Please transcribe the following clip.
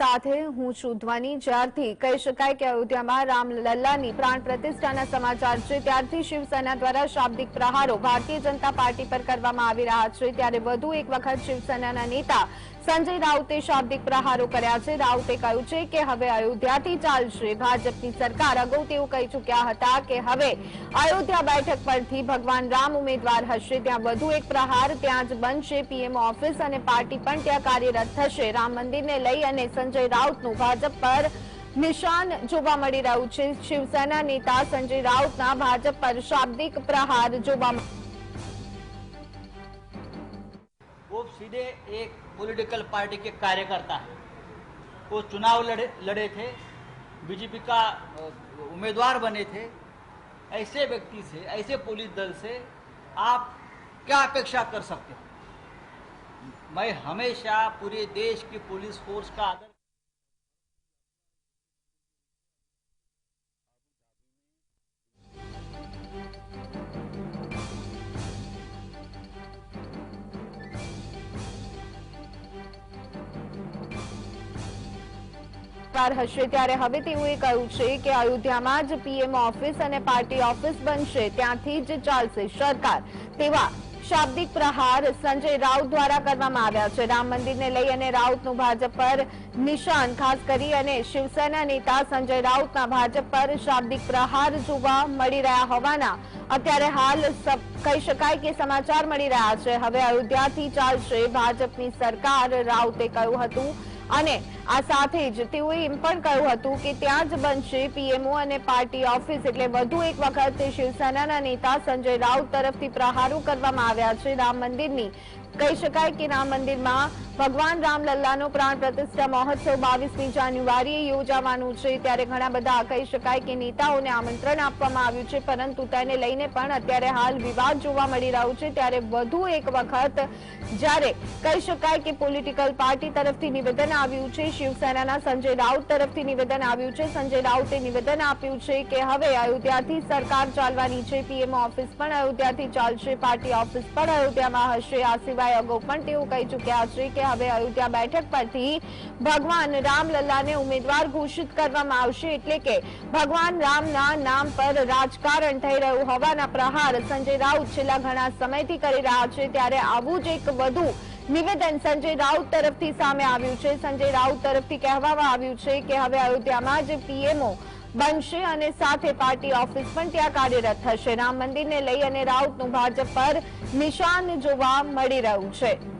સાથે હું છું ધ્વની. જ્યારથી કહી શકાય કે અયોધ્યામાં રામલલ્લાની પ્રાણ પ્રતિષ્ઠાના સમાચાર છે, ત્યારથી શિવસેના દ્વારા શાબ્દિક પ્રહારો ભારતીય જનતા પાર્ટી પર કરવામાં આવી રહ્યા છે. ત્યારે વધુ એક વખત શિવસેનાના નેતા સંજય રાઉતે શાબ્દિક પ્રહારો કર્યા છે. રાઉતે કહ્યું છે કે હવે અયોધ્યાથી ચાલશે. ભાજપની સરકાર અગાઉ તેઓ કહી ચૂક્યા હતા કે હવે અયોધ્યા બેઠક પરથી ભગવાન રામ ઉમેદવાર હશે. ત્યાં વધુ એક પ્રહાર ત્યાં જ બનશે. પીએમ ઓફિસ અને પાર્ટી પણ ત્યાં કાર્યરત થશે. રામ મંદિરને લઈ અને સંજય રાઉતનું ભાજપ પર નિશાન જોવા મળી રહ્યું છે શિવસેના નેતા સંજય રાઉતના ભાજપ પર શાબ્દિક પ્રહાર જોવા મ- वो सीधे एक पॉलिटिकल पार्टी के कार्यकर्ता है वो चुनाव लड़े लड़े थे बीजेपी का अ, उम्मीदवार बने थे ऐसे व्यक्ति से ऐसे पुलिस दल से आप क्या अपेक्षा कर सकते हो मैं हमेशा पूरे देश की पुलिस फोर्स का आदर સરકાર હશે ત્યારે હવે તેઓએ કહ્યું છે કે અયોધ્યામાં જ પીએમ ઓફિસ અને પાર્ટી ઓફિસ બનશે, ત્યાંથી જ ચાલશે સરકાર. તેવા શાબ્દિક પ્રહાર સંજય રાઉત દ્વારા કરવામાં આવ્યા છે. રામ મંદિરને લઈ અને રાઉતનું ભાજપ પર નિશાન, ખાસ કરી અને શિવસેના નેતા સંજય રાઉતના ભાજપ પર શાબ્દિક પ્રહાર જોવા મળી રહ્યા હોવાના અત્યારે હાલ કહી શકાય કે સમાચાર મળી રહ્યા છે. હવે અયોધ્યાથી ચાલશે ભાજપની સરકાર, રાઉતે કહ્યું હતું અને આ સાથે જ તેઓએ એમ પણ કહ્યું હતું કે ત્યાં જ બનશે પીએમઓ અને પાર્ટી ઓફિસ એટલે વધુ એક વખત શિવસેનાના નેતા સંજય રાઉત તરફથી પ્રહારો કરવામાં આવ્યા છે. રામ મંદિરની કહી શકાય કે રામ મંદિરમાં ભગવાન રામલલ્લાનો પ્રાણ પ્રતિષ્ઠા મહોત્સવ બાવીસમી જાન્યુઆરીએ યોજાવાનું છે. ત્યારે ઘણા બધા કહી શકાય કે નેતાઓને આમંત્રણ આપવામાં આવ્યું છે, પરંતુ તેને લઈને પણ અત્યારે હાલ વિવાદ જોવા મળી રહ્યો છે. ત્યારે વધુ એક વખત જ્યારે કહી શકાય કે પોલિટિકલ પાર્ટી તરફથી નિવેદન આવ્યું છે, શિવસેનાના સંજય રાઉત તરફથી નિવેદન આવ્યું છે. સંજય રાઉતે નિવેદન આપ્યું છે કે હવે અયોધ્યાથી સરકાર ચાલવાની છે. પીએમ ઓફિસ પણ અયોધ્યાથી ચાલશે, પાર્ટી ઓફિસ પણ અયોધ્યામાં હશે. આ સિવાય અગાઉ પણ તેઓ કહી ચૂક્યા છે કે હવે અયોધ્યા બેઠક પરથી ભગવાન રામલલ્લાને ઉમેદવાર ઘોષિત કરવામાં આવશે એટલે કે ભગવાન રામના નામ પર રાજકારણ થઈ રહ્યું હોવાના પ્રહાર સંજય રાઉત છેલ્લા ઘણા સમયથી કરી રહ્યા છે ત્યારે આવું જ એક વધુ નિવેદન સંજય રાઉત તરફથી સામે આવ્યું છે. સંજય રાઉત તરફથી કહેવામાં આવ્યું છે કે હવે અયોધ્યામાં જ પીએમઓ બનશે અને સાથે પાર્ટી ઓફિસ પણ ત્યાં કાર્યરત થશે. રામ મંદિરને લઈ અને રાઉતનું ભાજપ પર નિશાન જોવા મળી રહ્યું છે.